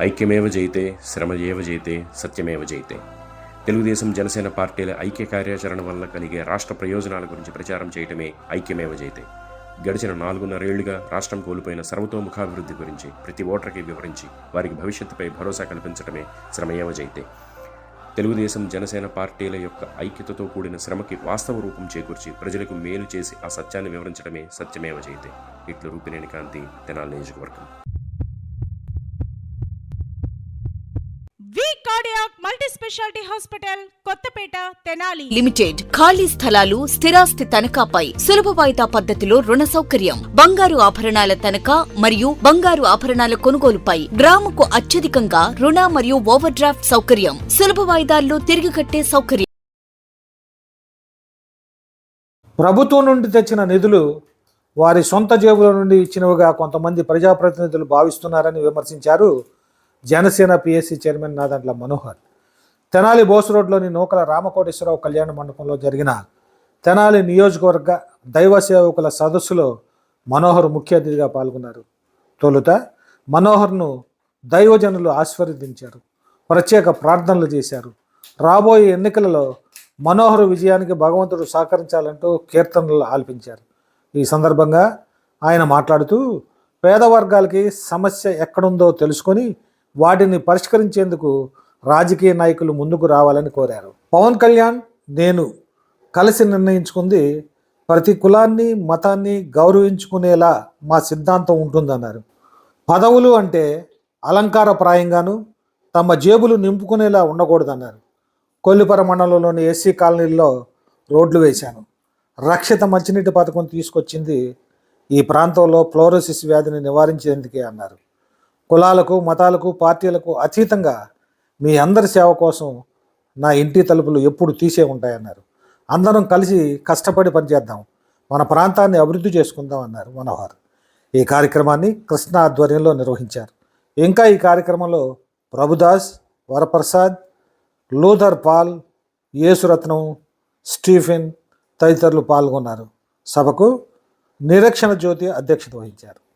ఐక్యమేవ జయితే శ్రమయేవ జయితే సత్యమేవ జయితే. తెలుగుదేశం జనసేన పార్టీల ఐక్య కార్యాచరణ వల్ల కలిగే రాష్ట్ర ప్రయోజనాల గురించి ప్రచారం చేయటమే ఐక్యమేవ జయితే. గడిచిన నాలుగున్నరేళ్ళుగా రాష్ట్రం కోల్పోయిన సర్వతోముఖాభివృద్ధి గురించి ప్రతి ఓటర్కి వివరించి వారికి భవిష్యత్తుపై భరోసా కల్పించడమే శ్రమయేవ జయితే. తెలుగుదేశం జనసేన పార్టీల యొక్క ఐక్యతతో కూడిన శ్రమకి వాస్తవ రూపం చేకూర్చి ప్రజలకు మేలు చేసి ఆ సత్యాన్ని వివరించడమే సత్యమేవ జయితే. ఇట్లు రూపినేని కాంతి తెనాలి నియోజకవర్గం. Multi specialty hospital Kothapeta Tenali limited ఖాళీ స్థలాలు స్థిరాస్తి తనఖాపై సులభ వాయిదా పద్ధతిలో రుణ సౌకర్యం. బంగారు ఆభరణాల తనఖా మరియు బంగారు ఆభరణాల కొనుగోలుపై గ్రాముకు అత్యధికంగా రుణ మరియు ఓవర్ డ్రాఫ్ట్ సౌకర్యం. సులభ వాయిదాల్లో తిరిగి కట్టే సౌకర్యం. ప్రభుత్వం నుండి తెచ్చిన నిధులు వారి సొంత జేబుల నుండి ఇచ్చినవిగా కొంతమంది ప్రజాప్రతినిధులు భావిస్తున్నారని విమర్శించారు జనసేన పిఎస్సి చైర్మన్ నాదండ్ల మనోహర్. తెనాలి బోస్ రోడ్లోని నూకల రామకోటేశ్వరరావు కళ్యాణ మండపంలో జరిగిన తెనాలి నియోజకవర్గ దైవ సేవకుల సదస్సులో మనోహర్ ముఖ్య అతిథిగా పాల్గొన్నారు. తొలుత మనోహర్ను దైవజనులు ఆశీర్వదించారు. ప్రత్యేక ప్రార్థనలు చేశారు. రాబోయే ఎన్నికలలో మనోహర్ విజయానికి భగవంతుడు సహకరించాలంటూ కీర్తనలు ఆలపించారు. ఈ సందర్భంగా ఆయన మాట్లాడుతూ పేద వర్గాలకి సమస్య ఎక్కడుందో తెలుసుకొని వాటిని పరిష్కరించేందుకు రాజకీయ నాయకులు ముందుకు రావాలని కోరారు. పవన్ కళ్యాణ్ నేను కలిసి నిర్ణయించుకుంది ప్రతి కులాన్ని మతాన్ని గౌరవించుకునేలా మా సిద్ధాంతం ఉంటుందన్నారు. పదవులు అంటే అలంకారప్రాయంగాను తమ జేబులు నింపుకునేలా ఉండకూడదన్నారు. కొల్లిపర మండలంలోని ఎస్సీ కాలనీల్లో రోడ్లు వేశాను. రక్షిత మంచినీటి పథకం తీసుకొచ్చింది ఈ ప్రాంతంలో ఫ్లోరోసిస్ వ్యాధిని నివారించేందుకే అన్నారు. కులాలకు మతాలకు పార్టీలకు అతీతంగా మీ అందరి సేవ కోసం నా ఇంటి తలుపులు ఎప్పుడు తీసే ఉంటాయన్నారు. అందరం కలిసి కష్టపడి పనిచేద్దాం. మన ప్రాంతాన్ని అభివృద్ధి చేసుకుందాం అన్నారు మనోహర్. ఈ కార్యక్రమాన్ని కృష్ణ ఆధ్వర్యంలో నిర్వహించారు. ఇంకా ఈ కార్యక్రమంలో Prabhudas Varaprasad Luther Paul Yesuratnam Stephen తదితరులు పాల్గొన్నారు. సభకు నిరక్షణ జ్యోతి అధ్యక్షత వహించారు.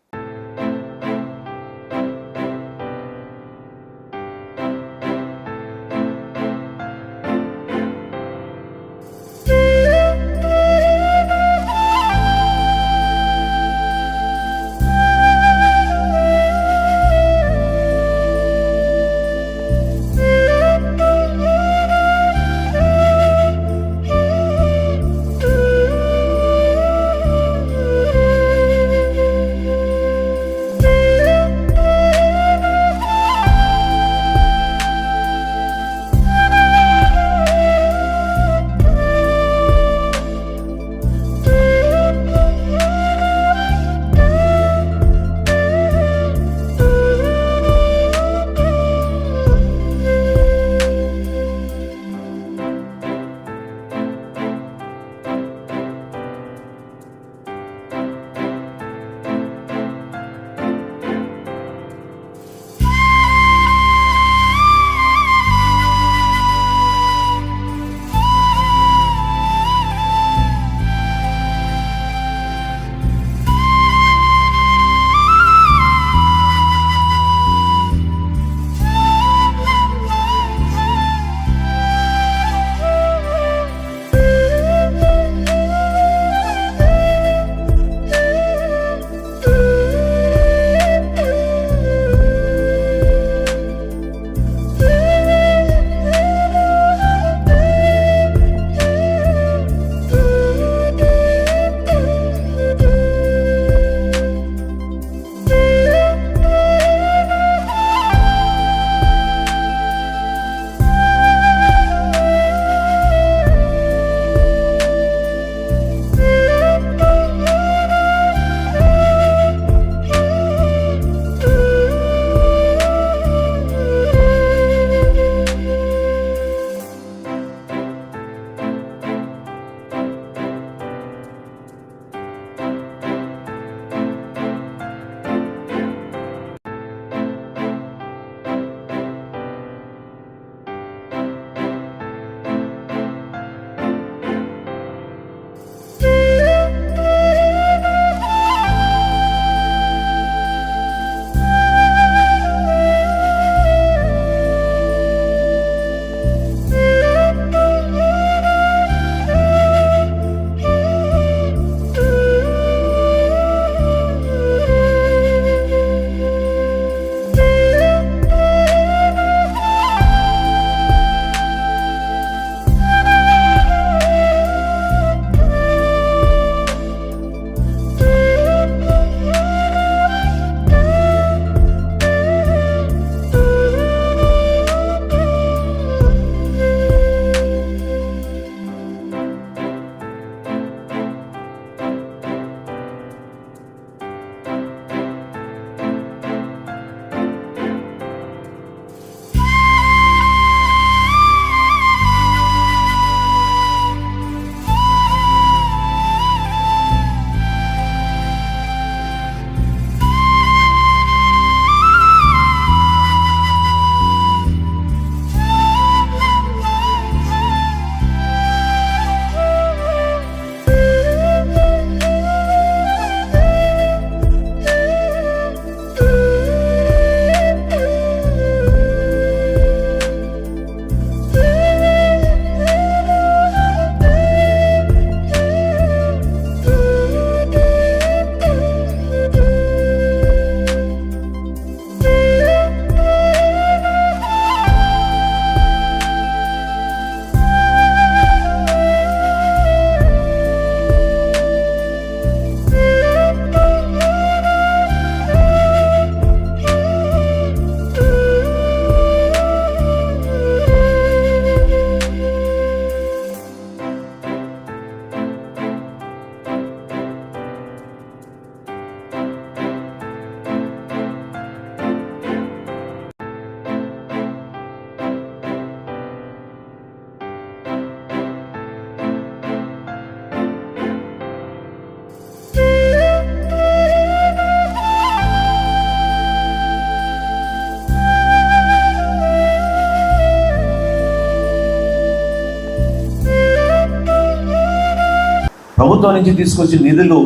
ప్రభుత్వం నుంచి తీసుకొచ్చిన నిధులు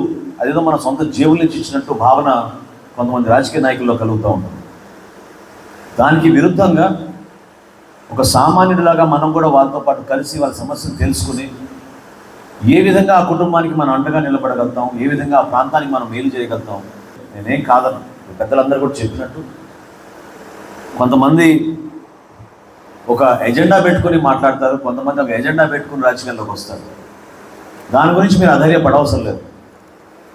అదేదో మన సొంత జీవుల నుంచి ఇచ్చినట్టు భావన కొంతమంది రాజకీయ నాయకుల్లో కలుగుతూ ఉంటుంది. దానికి విరుద్ధంగా ఒక సామాన్యుడిలాగా మనం కూడా వాళ్ళతో పాటు కలిసి వాళ్ళ సమస్యను తెలుసుకుని ఏ విధంగా ఆ కుటుంబానికి మనం అండగా నిలబడగలుగుతాం ఏ విధంగా ఆ ప్రాంతానికి మనం మేలు చేయగలుగుతాం నేనేం కాదను పెద్దలందరూ కూడా చెప్పినట్టు కొంతమంది ఒక ఎజెండా పెట్టుకుని మాట్లాడతారు కొంతమంది ఒక ఎజెండా పెట్టుకుని రాజకీయాల్లోకి వస్తారు. దాని గురించి మీరు అధైర్యపడవసరం లేదు.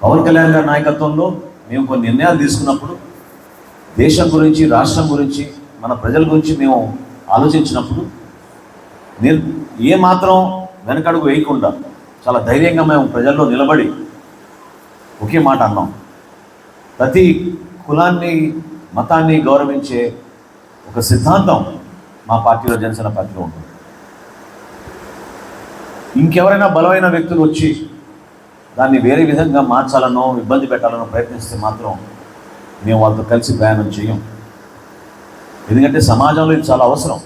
పవన్ కళ్యాణ్ గారి నాయకత్వంలో మేము కొన్ని నిర్ణయాలు తీసుకున్నప్పుడు దేశం గురించి రాష్ట్రం గురించి మన ప్రజల గురించి మేము ఆలోచించినప్పుడు నిర్ ఏ మాత్రం వెనకడుగు వేయకుండా చాలా ధైర్యంగా మేము ప్రజల్లో నిలబడి ఒకే మాట అన్నాం. ప్రతి కులాన్ని మతాన్ని గౌరవించే ఒక సిద్ధాంతం మా పార్టీలో జనసేన పార్టీలో ఉంటుంది. ఇంకెవరైనా బలమైన వ్యక్తులు వచ్చి దాన్ని వేరే విధంగా మార్చాలనో ఇబ్బంది పెట్టాలనో ప్రయత్నిస్తే మాత్రం మేము వాళ్ళతో కలిసి ప్రయాణం చేయం. ఎందుకంటే సమాజంలో ఇది చాలా అవసరం.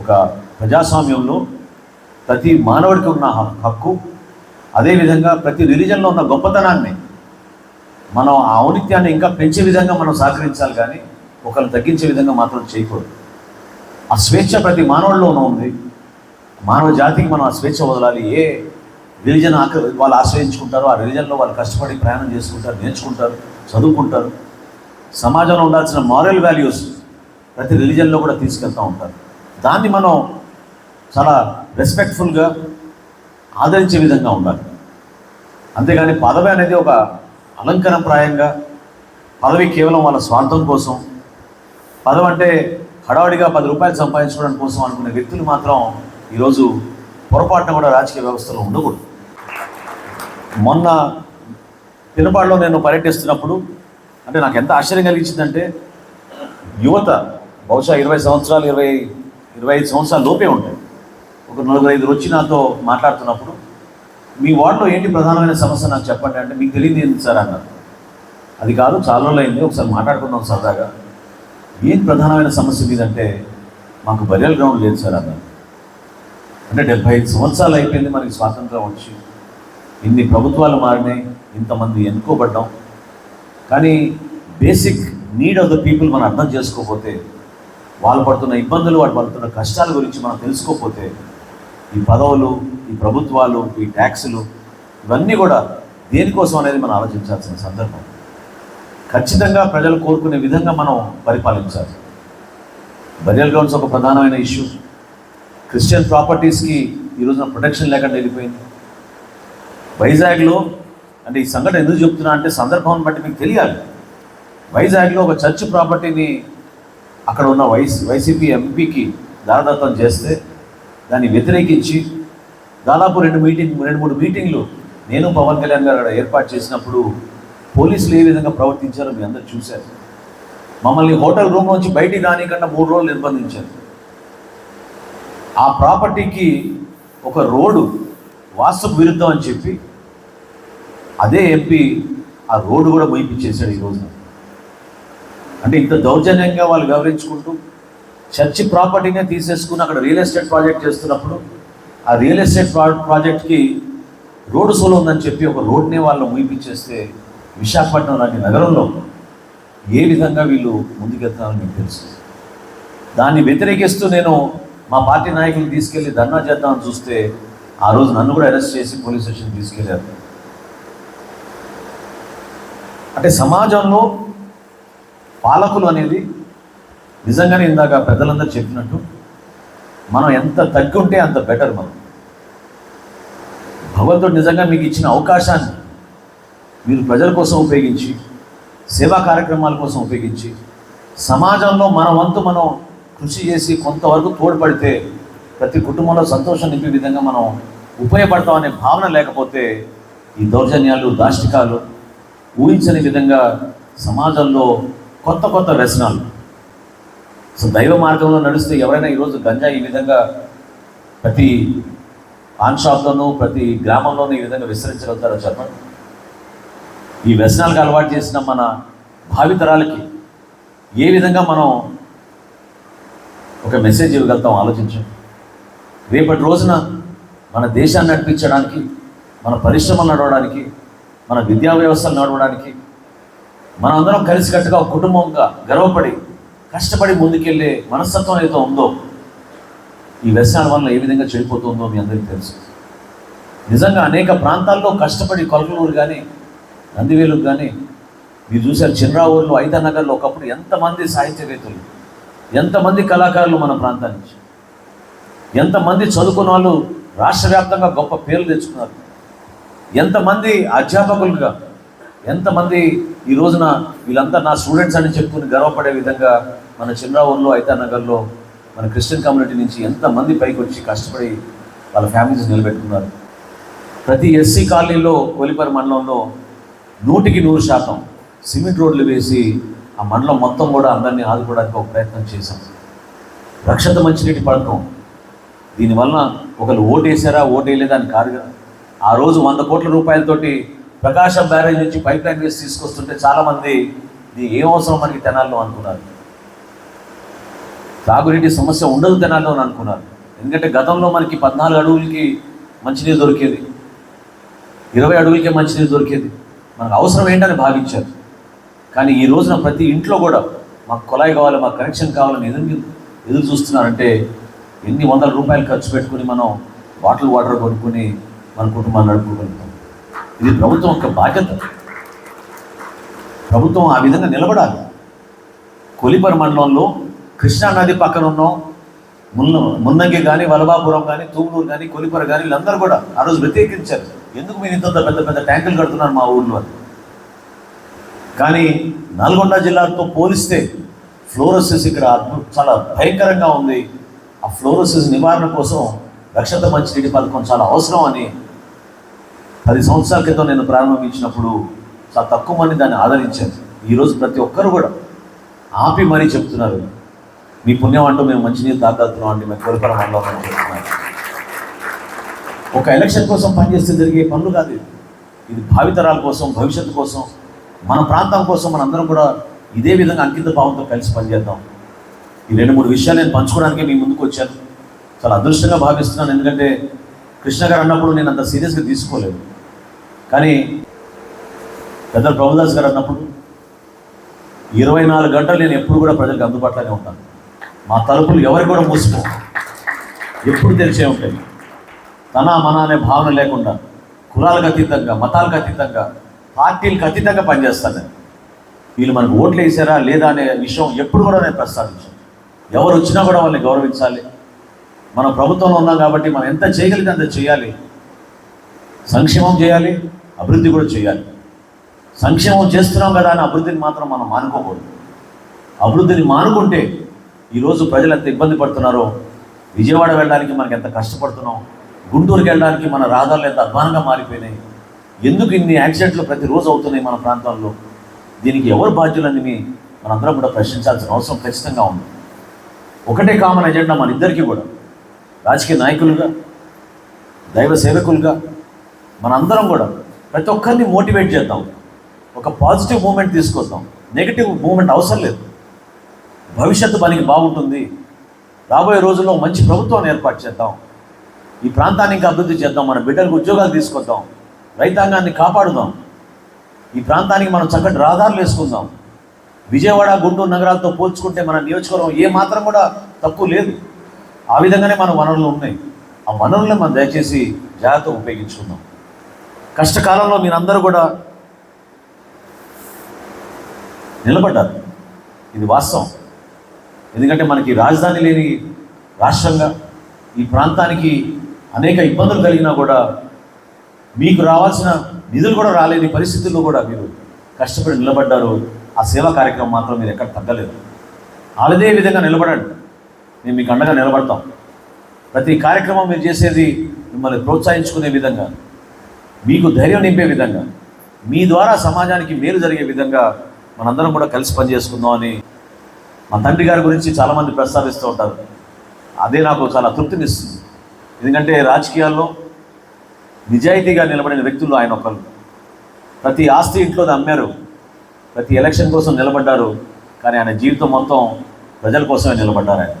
ఒక ప్రజాస్వామ్యంలో ప్రతి మానవుడికి ఉన్న హక్కు అదేవిధంగా ప్రతి రిలీజన్లో ఉన్న గొప్పతనాన్ని మనం ఆ ఔనిత్యాన్ని ఇంకా పెంచే విధంగా మనం సహకరించాలి కానీ ఒకరిని తగ్గించే విధంగా మాత్రం చేయకూడదు. ఆ స్వేచ్ఛ ప్రతి మానవుడిలోనూ ఉంది. మానవ జాతికి మనం ఆ స్వేచ్ఛ వదలాలి. ఏ రిలీజన్ ఆక వాళ్ళు ఆశ్రయించుకుంటారు ఆ రిలీజన్లో వాళ్ళు కష్టపడి ప్రయాణం చేసుకుంటారు నేర్చుకుంటారు చదువుకుంటారు. సమాజంలో ఉండాల్సిన మారల్ వాల్యూస్ ప్రతి రిలీజన్లో కూడా తీసుకెళ్తూ ఉంటారు. దాన్ని మనం చాలా రెస్పెక్ట్ఫుల్గా ఆదరించే విధంగా ఉండాలి. అంతేగాని పదవి అనేది ఒక అలంకరణప్రాయంగా పదవి కేవలం వాళ్ళ స్వార్థం కోసం పదవి అంటే హడావుడిగా పది రూపాయలు సంపాదించుకోవడం కోసం అనుకునే వ్యక్తులు మాత్రం ఈరోజు పొరపాటున కూడా రాజకీయ వ్యవస్థలో ఉండకూడదు. మొన్న పిల్లపాడులో నేను పర్యటిస్తున్నప్పుడు అంటే నాకు ఎంత ఆశ్చర్యం కలిగించిందంటే యువత బహుశా ఇరవై సంవత్సరాలు ఇరవై ఇరవై ఐదు సంవత్సరాల లోపే ఉంటాయి. ఒక నలుగురు ఐదు వచ్చి నాతో మాట్లాడుతున్నప్పుడు మీ వార్డులో ఏంటి ప్రధానమైన సమస్య నాకు చెప్పండి అంటే మీకు తెలియదు ఏంటి సార్ అన్నారు. అది కాదు చాలా రోజులు అయింది ఒకసారి మాట్లాడుకున్నాం సరదాగా. ఏం ప్రధానమైన సమస్య మీదంటే మాకు బరియల్ గ్రౌండ్ లేదు సార్ అన్నారు. అంటే డెబ్బై ఐదు సంవత్సరాలు అయిపోయింది మనకి స్వాతంత్రం వచ్చి. ఇన్ని ప్రభుత్వాలు మారినాయి ఇంతమంది ఎన్నుకోబడ్డాం. కానీ basic need of the people మనం అర్థం చేసుకోకపోతే వాళ్ళు పడుతున్న ఇబ్బందులు వాళ్ళు పడుతున్న కష్టాల గురించి మనం తెలుసుకోకపోతే ఈ పదవులు ఈ ప్రభుత్వాలు ఈ ట్యాక్సులు ఇవన్నీ కూడా దేనికోసం అనేది మనం ఆలోచించాల్సిన సందర్భం. ఖచ్చితంగా ప్రజలు కోరుకునే విధంగా మనం పరిపాలించాలి. బరియల్ గ్రౌండ్స్ ఒక ప్రధానమైన ఇష్యూ. క్రిస్టియన్ ప్రాపర్టీస్కి ఈ రోజున ప్రొటెక్షన్ లేకుండా వెళ్ళిపోయింది. వైజాగ్లో అంటే ఈ సంఘటన ఎందుకు చెప్తున్నా అంటే సందర్భాన్ని బట్టి మీకు తెలియాలి. వైజాగ్లో ఒక చర్చ్ ప్రాపర్టీని అక్కడ ఉన్న వైసీ వైసీపీ ఎంపీకి దారదత్తం చేస్తే దాన్ని వ్యతిరేకించి దాదాపు రెండు మీటింగ్ రెండు మూడు మీటింగ్లు నేను పవన్ కళ్యాణ్ గారు అక్కడ ఏర్పాటు చేసినప్పుడు పోలీసులు ఏ విధంగా ప్రవర్తించారో మీ అందరూ చూశారు. మమ్మల్ని హోటల్ రూమ్ నుంచి బయటికి రానికన్నా మూడు రోజులు నిర్బంధించారు. ఆ ప్రాపర్టీకి ఒక రోడ్డు వాస్తు విరుద్ధం అని చెప్పి అదే ఎంపీ ఆ రోడ్డు కూడా మొయిపించేశాడు ఈరోజు అంటే ఇంత దౌర్జన్యంగా వాళ్ళు గౌరవించుకుంటూ చర్చి ప్రాపర్టీనే తీసేసుకుని అక్కడ రియల్ ఎస్టేట్ ప్రాజెక్ట్ చేస్తున్నప్పుడు ఆ రియల్ ఎస్టేట్ ప్రా ప్రాజెక్ట్కి రోడ్డు సోలో ఉందని చెప్పి ఒక రోడ్నే వాళ్ళు ముయిపించేస్తే విశాఖపట్నం లాంటి నగరంలో ఏ విధంగా వీళ్ళు ముందుకెళ్తున్నారో మీకు తెలుసు. దాన్ని వ్యతిరేకిస్తూ నేను మా పార్టీ నాయకులు తీసుకెళ్ళి ధర్నా చేద్దామని చూస్తే ఆ రోజు నన్ను కూడా అరెస్ట్ చేసి పోలీస్ స్టేషన్ తీసుకెళ్ళారు అంటే సమాజంలో పాలకులు అనేది నిజంగానే ఇందాక పెద్దలందరూ చెప్పినట్టు మనం ఎంత తగ్గుంటే అంత బెటర్ మనం. భగవంతుడు నిజంగా మీకు ఇచ్చిన అవకాశాన్ని మీరు ప్రజల కోసం ఉపయోగించి సేవా కార్యక్రమాల కోసం ఉపయోగించి సమాజంలో మన వంతు మనం కృషి చేసి కొంతవరకు తోడ్పడితే ప్రతి కుటుంబంలో సంతోషం నింపే విధంగా మనం ఉపయోగపడతాం అనే భావన లేకపోతే ఈ దౌర్జన్యాలు దాష్టికాలు ఊహించని విధంగా సమాజంలో కొత్త కొత్త వ్యసనాలు. సో దైవ మార్గంలో నడిస్తే ఎవరైనా ఈరోజు గంజా ఈ విధంగా ప్రతి పాన్ షాప్లోనూ ప్రతి గ్రామంలోనూ ఈ విధంగా విస్తరించగలుగుతారో చెప్పండి ఈ వ్యసనాలకు అలవాటు చేసిన మన భావితరాలకి ఏ విధంగా మనం ఒక మెసేజ్ ఇవ్వగలుగుతాం ఆలోచించు రేపటి రోజున మన దేశాన్ని నడిపించడానికి మన పరిశ్రమలు నడవడానికి మన విద్యా వ్యవస్థలు నడవడానికి మనందరం కలిసికట్టుగా కుటుంబంగా గర్వపడి కష్టపడి ముందుకెళ్ళే మనస్తత్వం ఏదో ఉందో ఈ వ్యసనాల వల్ల ఏ విధంగా చెడిపోతుందో మీ అందరికీ తెలుసు. నిజంగా అనేక ప్రాంతాల్లో కష్టపడి కొలకలూరు కానీ నందివేలు కానీ మీరు చూశారు చిన్నరా ఊర్లో ఐదా ఐదనగర్లో ఒకప్పుడు ఎంతమంది సాహిత్యవేత్తలు ఎంతమంది కళాకారులు మన ప్రాంతానికి ఎంతమంది చదువుకున్న వాళ్ళు రాష్ట్ర వ్యాప్తంగా గొప్ప పేర్లు తెచ్చుకున్నారు? ఎంతమంది అధ్యాపకులుగా? ఎంతమంది ఈ రోజున వీళ్ళంతా నా స్టూడెంట్స్ అని చెప్పుకుని గర్వపడే విధంగా మన చిన్నరావుల్లో ఐతానగర్లో మన క్రిస్టియన్ కమ్యూనిటీ నుంచి ఎంతమంది పైకి వచ్చి కష్టపడి వాళ్ళ ఫ్యామిలీస్ నిలబెట్టుకున్నారు? ప్రతి ఎస్సీ కాలనీలో కొలిపరి మండలంలో నూటికి నూరు శాతం సిమెంట్ రోడ్లు వేసి ఆ మండలం మొత్తం కూడా అందరినీ ఆదుకోవడానికి ఒక ప్రయత్నం చేశాం. రక్షత మంచినీటి పథకం. దీనివల్ల ఒకరు ఓటేసారా ఓటేయలేదా అని కాదు కదా. ఆ రోజు వంద కోట్ల రూపాయలతోటి ప్రకాశం బ్యారేజ్ నుంచి పైప్ లైన్ వేసి తీసుకొస్తుంటే చాలామంది ఇది ఏం అవసరం మనకి తెనాల్లో అనుకున్నారు. తాగునీటి సమస్య ఉండదు తెనాల్లో అని అనుకున్నారు. ఎందుకంటే గతంలో మనకి పద్నాలుగు అడుగులకి మంచినీరు దొరికేది. ఇరవై అడుగులకే మంచినీరు దొరికేది. మనకు అవసరం ఏంటని భావించారు. కానీ ఈ రోజున ప్రతి ఇంట్లో కూడా మాకు కుళాయి కావాలి మాకు కనెక్షన్ కావాలని ఎదురు ఎదురు చూస్తున్నారంటే ఎన్ని వందల రూపాయలు ఖర్చు పెట్టుకుని మనం బాటిల్ వాటర్ కొనుక్కుని మన కుటుంబాన్ని నడుపుకుంటాం ఇది ప్రభుత్వం యొక్క బాధ్యత. ప్రభుత్వం ఆ విధంగా నిలబడాలి. కొలిపర్ మండలంలో కృష్ణా నది పక్కన ఉన్నాం మున్న మున్నంగి కానీ వలభాపురం కానీ తూములూరు కానీ కొలిపర కానీ వీళ్ళందరూ కూడా ఆ రోజు వ్యతిరేకించారు. ఎందుకు మీరు ఇంత పెద్ద పెద్ద ట్యాంకులు కడుతున్నారు మా ఊళ్ళో కానీ నల్గొండ జిల్లాతో పోలిస్తే ఫ్లోరోసిస్ ఇక్కడ చాలా భయంకరంగా ఉంది. ఆ ఫ్లోరోసిస్ నివారణ కోసం రక్షత మంచినీటి పథకం చాలా అవసరం అని పది సంవత్సరాల క్రితం నేను ప్రారంభించినప్పుడు చాలా తక్కువ మంది దాన్ని ఆదరించారు. ఈరోజు ప్రతి ఒక్కరు కూడా ఆపి మరీ చెప్తున్నారు. మీ పుణ్యం అంటూ మేము మంచినీరు తాగలుగుతున్నాం అండి మేము కోరికల మండలం ఒక ఎలక్షన్ కోసం పనిచేస్తే జరిగే పనులు కాదు. ఇది భావితరాల కోసం భవిష్యత్తు కోసం మన ప్రాంతం కోసం మనందరం కూడా ఇదే విధంగా అంకిత భావంతో కలిసి పనిచేద్దాం. ఈ రెండు మూడు విషయాలు నేను పంచుకోవడానికి మీ ముందుకు వచ్చాను. చాలా అదృష్టంగా భావిస్తున్నాను. ఎందుకంటే కృష్ణ గారు అన్నప్పుడు నేను అంత సీరియస్గా తీసుకోలేదు. కానీ పెద్ద ప్రభుదాస్ గారు అన్నప్పుడు ఇరవై నాలుగు గంటలు నేను ఎప్పుడు కూడా ప్రజలకు అందుబాటులోనే ఉంటాను. మా తలుపులు ఎవరికి కూడా మూసుకో. ఎప్పుడు తెరిచే ఉంటాయి. తన మన అనే భావన లేకుండా కులాలకు అతీతంగా మతాలకు అతీతంగా పార్టీలకు అతీతంగా పనిచేస్తాను. నేను వీళ్ళు మనకు ఓట్లు వేసారా లేదా అనే విషయం ఎప్పుడు కూడా నేను ప్రస్తావించాను. ఎవరు వచ్చినా కూడా వాళ్ళని గౌరవించాలి. మనం ప్రభుత్వంలో ఉన్నాం కాబట్టి మనం ఎంత చేయగలిగితే అంత చేయాలి. సంక్షేమం చేయాలి అభివృద్ధి కూడా చేయాలి. సంక్షేమం చేస్తున్నాం కదా అని అభివృద్ధిని మాత్రం మనం మానుకోకూడదు. అభివృద్ధిని మానుకుంటే ఈరోజు ప్రజలు ఎంత ఇబ్బంది పడుతున్నారో విజయవాడ వెళ్ళడానికి మనకి ఎంత కష్టపడుతున్నాం గుంటూరుకి వెళ్ళడానికి మన రాధాలు ఎంత అధ్వానంగా మారిపోయినాయి ఎందుకు ఇన్ని యాక్సిడెంట్లు ప్రతిరోజు అవుతున్నాయి మన ప్రాంతాల్లో? దీనికి ఎవరు బాధ్యులని మనందరం కూడా ప్రశ్నించాల్సిన అవసరం ఖచ్చితంగా ఉంది. ఒకటే కామన్ ఎజెండా మన ఇద్దరికీ కూడా. రాజకీయ నాయకులుగా దైవ సేవకులుగా మనందరం కూడా ప్రతి ఒక్కరిని మోటివేట్ చేద్దాం. ఒక పాజిటివ్ మూమెంట్ తీసుకొద్దాం. నెగిటివ్ మూమెంట్ అవసరం లేదు. భవిష్యత్తు పనికి బాగుంటుంది. రాబోయే రోజుల్లో మంచి ప్రభుత్వాన్ని ఏర్పాటు చేద్దాం. ఈ ప్రాంతాన్ని ఇంకా అభివృద్ధి చేద్దాం. మన బిడ్డలకు ఉద్యోగాలు తీసుకొద్దాం. రైతాంగాన్ని కాపాడుదాం. ఈ ప్రాంతానికి మనం చక్కటి రహదారులు వేసుకుందాం. విజయవాడ గుంటూరు నగరాలతో పోల్చుకుంటే మన నియోజకవర్గం ఏ మాత్రం కూడా తక్కువ లేదు. ఆ విధంగానే మన వనరులు ఉన్నాయి. ఆ వనరులను మనం దయచేసి జాగ్రత్తగా ఉపయోగించుకుందాం. కష్టకాలంలో మీరందరూ కూడా నిలబడ్డారు. ఇది వాస్తవం. ఎందుకంటే మనకి రాజధాని లేని రాష్ట్రంగా ఈ ప్రాంతానికి అనేక ఇబ్బందులు కలిగినా కూడా మీకు రావాల్సిన నిధులు కూడా రాలేని పరిస్థితుల్లో కూడా మీరు కష్టపడి నిలబడ్డారు ఆ సేవా కార్యక్రమం మాత్రం మీరు ఎక్కడ తగ్గలేదు. అదే విధంగా నిలబడండి. మేము మీకు అండగా నిలబడతాం. ప్రతి కార్యక్రమం మీరు చేసేది మిమ్మల్ని ప్రోత్సహించుకునే విధంగా మీకు ధైర్యం నింపే విధంగా మీ ద్వారా సమాజానికి మేలు జరిగే విధంగా మనందరం కూడా కలిసి పనిచేసుకుందాం అని మా తండ్రి గారి గురించి చాలామంది ప్రస్తావిస్తూ ఉంటారు. అదే నాకు చాలా తృప్తినిస్తుంది. ఎందుకంటే రాజకీయాల్లో నిజాయితీగా నిలబడిన వ్యక్తులు ఆయన ఒకరు ప్రతి ఆస్తి ఇంట్లో అమ్మారు ప్రతి ఎలక్షన్ కోసం నిలబడ్డారు. కానీ ఆయన జీవితం మొత్తం ప్రజల కోసమే నిలబడ్డారు ఆయన.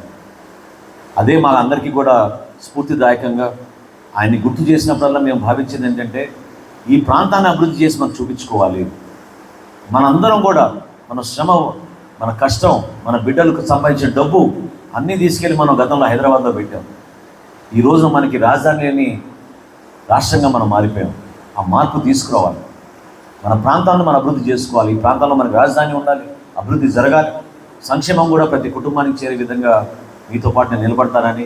అదే మా అందరికీ కూడా స్ఫూర్తిదాయకంగా ఆయన్ని గుర్తు చేసినప్పుడల్లా మేము భావించింది ఏంటంటే ఈ ప్రాంతాన్ని అభివృద్ధి చేసి మనం చూపించుకోవాలి. మనందరం కూడా మన శ్రమ మన కష్టం మన బిడ్డలకు సంపాదించిన డబ్బు అన్నీ తీసుకెళ్ళి మనం గతంలో హైదరాబాద్లో పెట్టాం. ఈరోజు మనకి రాజధానిని రాష్ట్రంగా మనం మారిపోయాం. ఆ మార్పు తీసుకురావాలి. మన ప్రాంతాలను మనం అభివృద్ధి చేసుకోవాలి. ఈ ప్రాంతంలో మనకు రాజధాని ఉండాలి. అభివృద్ధి జరగాలి. సంక్షేమం కూడా ప్రతి కుటుంబానికి చేరే విధంగా మీతో పాటు నేను నిలబడతానని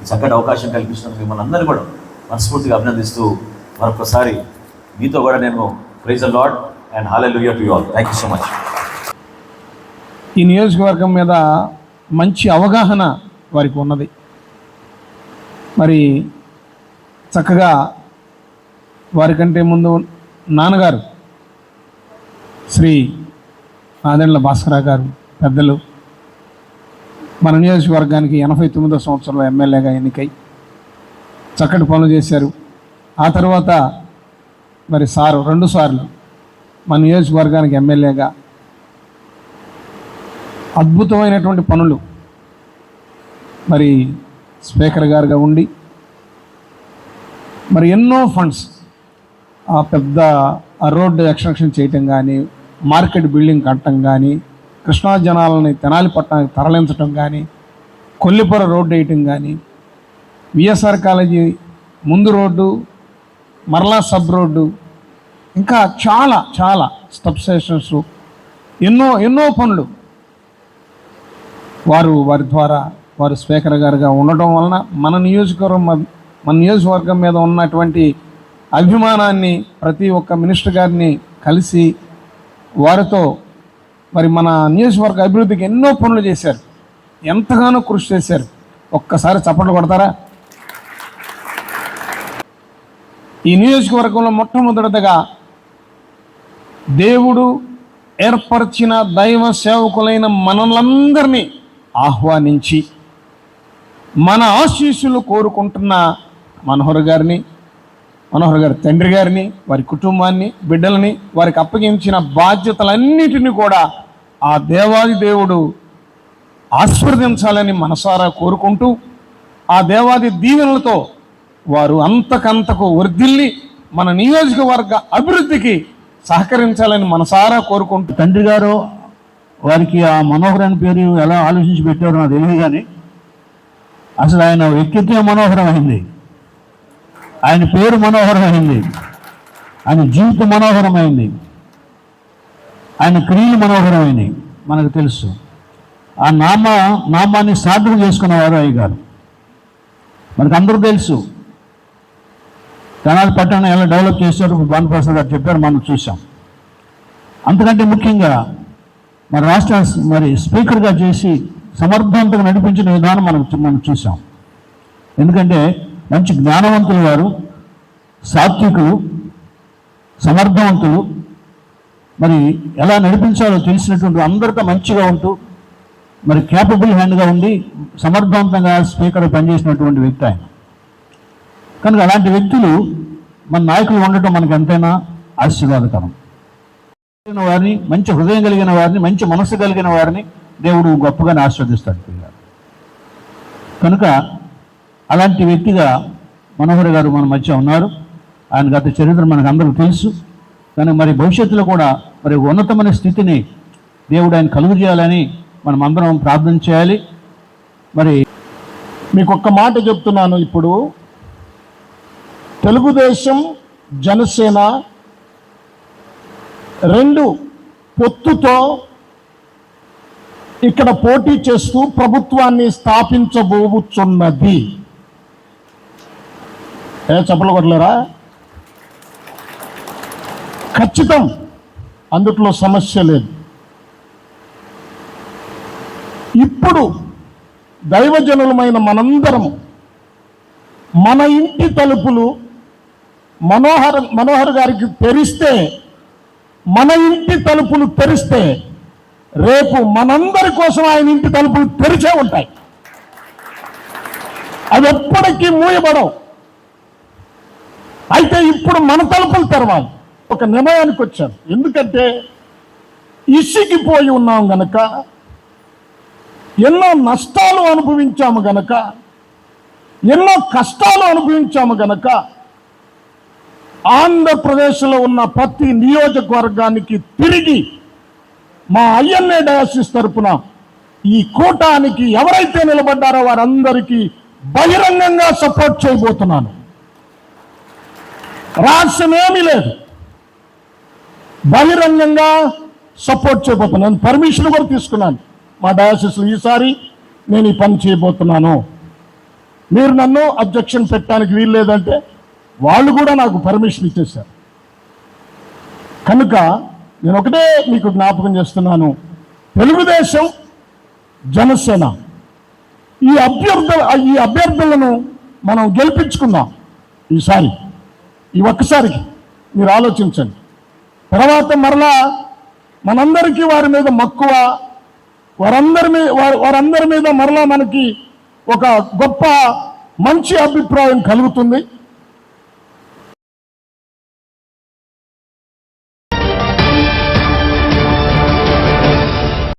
ఈ చక్కటి అవకాశం కల్పించినందుకు మిమ్మల్ని అందరూ కూడా మనస్ఫూర్తిగా అభినందిస్తూ మరొకసారి మీతో కూడా నేను praise lord and hallelujah to all thank you so much ఈ నియోజకవర్గం మీద మంచి అవగాహన వారికి ఉన్నది. మరి చక్కగా వారికంటే ముందు నాన్నగారు శ్రీ నాదెండ్ల భాస్కర గారు పెద్దలు మన నియోజకవర్గానికి ఎనభై తొమ్మిదో సంవత్సరంలో ఎమ్మెల్యేగా ఎన్నికై చక్కటి పనులు చేశారు. ఆ తర్వాత మరి సారు రెండు సార్లు మన నియోజకవర్గానికి ఎమ్మెల్యేగా అద్భుతమైనటువంటి పనులు మరి స్పీకర్ గారుగా ఉండి మరి ఎన్నో ఫండ్స్ పెద్ద రోడ్డు ఎక్స్ట్రక్షన్ చేయటం కానీ మార్కెట్ బిల్డింగ్ కట్టడం కానీ కృష్ణా జనాలని తెనాలి పట్టణానికి తరలించడం కానీ కొల్లిపుర రోడ్డు వేయటం కానీ విఎస్ఆర్ కాలేజీ ముందు రోడ్డు మరలా సబ్ రోడ్డు ఇంకా చాలా చాలా స్టబ్ స్టేషన్స్ ఎన్నో ఎన్నో పనులు వారు వారి ద్వారా వారు స్పీకర్ గారుగా ఉండటం వలన మన నియోజకవర్గం మన నియోజకవర్గం మీద ఉన్నటువంటి అభిమానాన్ని ప్రతి ఒక్క మినిస్టర్ గారిని కలిసి వారితో మరి మన నియోజకవర్గ అభివృద్ధికి ఎన్నో పనులు చేశారు. ఎంతగానో కృషి చేశారు. ఒక్కసారి చప్పట్లు కొడతారా? ఈ నియోజకవర్గంలో మొట్టమొదటిగా దేవుడు ఏర్పరిచిన దైవ సేవకులైన మనలందరినీ ఆహ్వానించి మన ఆశీస్సులు కోరుకుంటున్న మనోహర్ గారిని మనోహర్ గారి తండ్రి గారిని వారి కుటుంబాన్ని బిడ్డలని వారికి అప్పగించిన బాధ్యతలన్నిటిని కూడా ఆ దేవాది దేవుడు ఆస్వాదించాలని మనసారా కోరుకుంటూ ఆ దేవాది దీవెనలతో వారు అంతకంతకు వర్ధిల్లి మన నియోజకవర్గ అభివృద్ధికి సహకరించాలని మనసారా కోరుకుంటూ. తండ్రి గారు వారికి ఆ మనోహర్ అని పేరు ఎలా ఆలోచించి పెట్టారో నాకు తెలియదు కానీ అసలు ఆయన వ్యక్తిత్వం మనోహరమైంది ఆయన పేరు మనోహరమైంది. ఆయన జీవితం మనోహరమైంది. ఆయన క్రియలు మనోహరమైనవి మనకు తెలుసు. ఆ నామ నామాన్ని సాధన చేసుకున్నవారు అయ్యగారు. మనకు అందరూ తెలుసు. తెనాలి పట్టణం ఎలా డెవలప్ చేశారు భానుప్రసాద్ గారు చెప్పారు మనం చూసాం అంతకంటే ముఖ్యంగా మన రాష్ట్ర మరి స్పీకర్గా చేసి సమర్థవంతంగా నడిపించిన విధానం మనం మనం చూసాం ఎందుకంటే మంచి జ్ఞానవంతులు వారు సాత్వికులు సమర్థవంతులు. మరి ఎలా నడిపించాలో తెలిసినటువంటి అందరితో మంచిగా ఉంటూ మరి క్యాపబుల్ హ్యాండ్గా ఉండి సమర్థవంతంగా స్పీకర్ పనిచేసినటువంటి వ్యక్తి ఆయన. కనుక అలాంటి వ్యక్తులు మన నాయకులు ఉండటం మనకు ఎంతైనా ఆశీర్వాదకరం. కలిగిన వారిని మంచి హృదయం కలిగిన వారిని మంచి మనసు కలిగిన వారిని దేవుడు గొప్పగానే ఆస్వాదిస్తాడు పిల్లలు కనుక అలాంటి వ్యక్తిగా మనోహర్ గారు మన మధ్య ఉన్నారు. ఆయన గత చరిత్ర మనకు అందరూ తెలుసు. కానీ మరి భవిష్యత్తులో కూడా మరి ఉన్నతమైన స్థితిని దేవుడు ఆయన కలుగు చేయాలని మనం అందరం ప్రార్థన చేయాలి. మరి మీకు ఒక్క మాట చెప్తున్నాను ఇప్పుడు. తెలుగుదేశం జనసేన రెండు పొత్తుతో ఇక్కడ పోటీ చేస్తూ ప్రభుత్వాన్ని స్థాపించబోచున్నది. ఏ చెప్పలు కొట్టలేరా? ఖచ్చితం అందుట్లో సమస్య లేదు. ఇప్పుడు దైవజనులమైన మనందరము మన ఇంటి తలుపులు మనోహర్ మనోహర్ గారికి తెరిస్తే మన ఇంటి తలుపులు తెరిస్తే రేపు మనందరి కోసం ఆయన ఇంటి తలుపులు తెరిచే ఉంటాయి. అవి ఎప్పటికీ మూయబడవు. అయితే ఇప్పుడు మన తలుపులు తెరవాలి ఒక నిర్ణయానికి వచ్చాను ఎందుకంటే ఇసిగిపోయి ఉన్నాం గనక ఎన్నో నష్టాలు అనుభవించాము గనక ఎన్నో కష్టాలు అనుభవించాము గనక ఆంధ్రప్రదేశ్లో ఉన్న ప్రతి నియోజకవర్గానికి తిరిగి మా ఐఎన్ఏ డయాసిస్ తరపున ఈ కూటానికి ఎవరైతే నిలబడ్డారో వారందరికీ బహిరంగంగా సపోర్ట్ చేయబోతున్నాను. రహస్యమేమీ లేదు. బహిరంగంగా సపోర్ట్ చేయబోతున్నాను. నేను పర్మిషన్ కూడా తీసుకున్నాను. మా డయాసిస్లో ఈసారి నేను ఈ పని చేయబోతున్నాను. మీరు నన్ను అబ్జెక్షన్ పెట్టడానికి వీలు లేదంటే వాళ్ళు కూడా నాకు పర్మిషన్ ఇచ్చేశారు. కనుక నేను ఒకటే మీకు జ్ఞాపకం చేస్తున్నాను. తెలుగుదేశం జనసేన ఈ అభ్యర్థ ఈ అభ్యర్థులను మనం గెలిపించుకుందాం ఈసారి. ఈ ఒక్కసారికి మీరు ఆలోచించండి. తర్వాత మరలా మనందరికీ వారి మీద మక్కువ వారందరి మీద వారందరి మీద మరలా మనకి ఒక గొప్ప మంచి అభిప్రాయం కలుగుతుంది.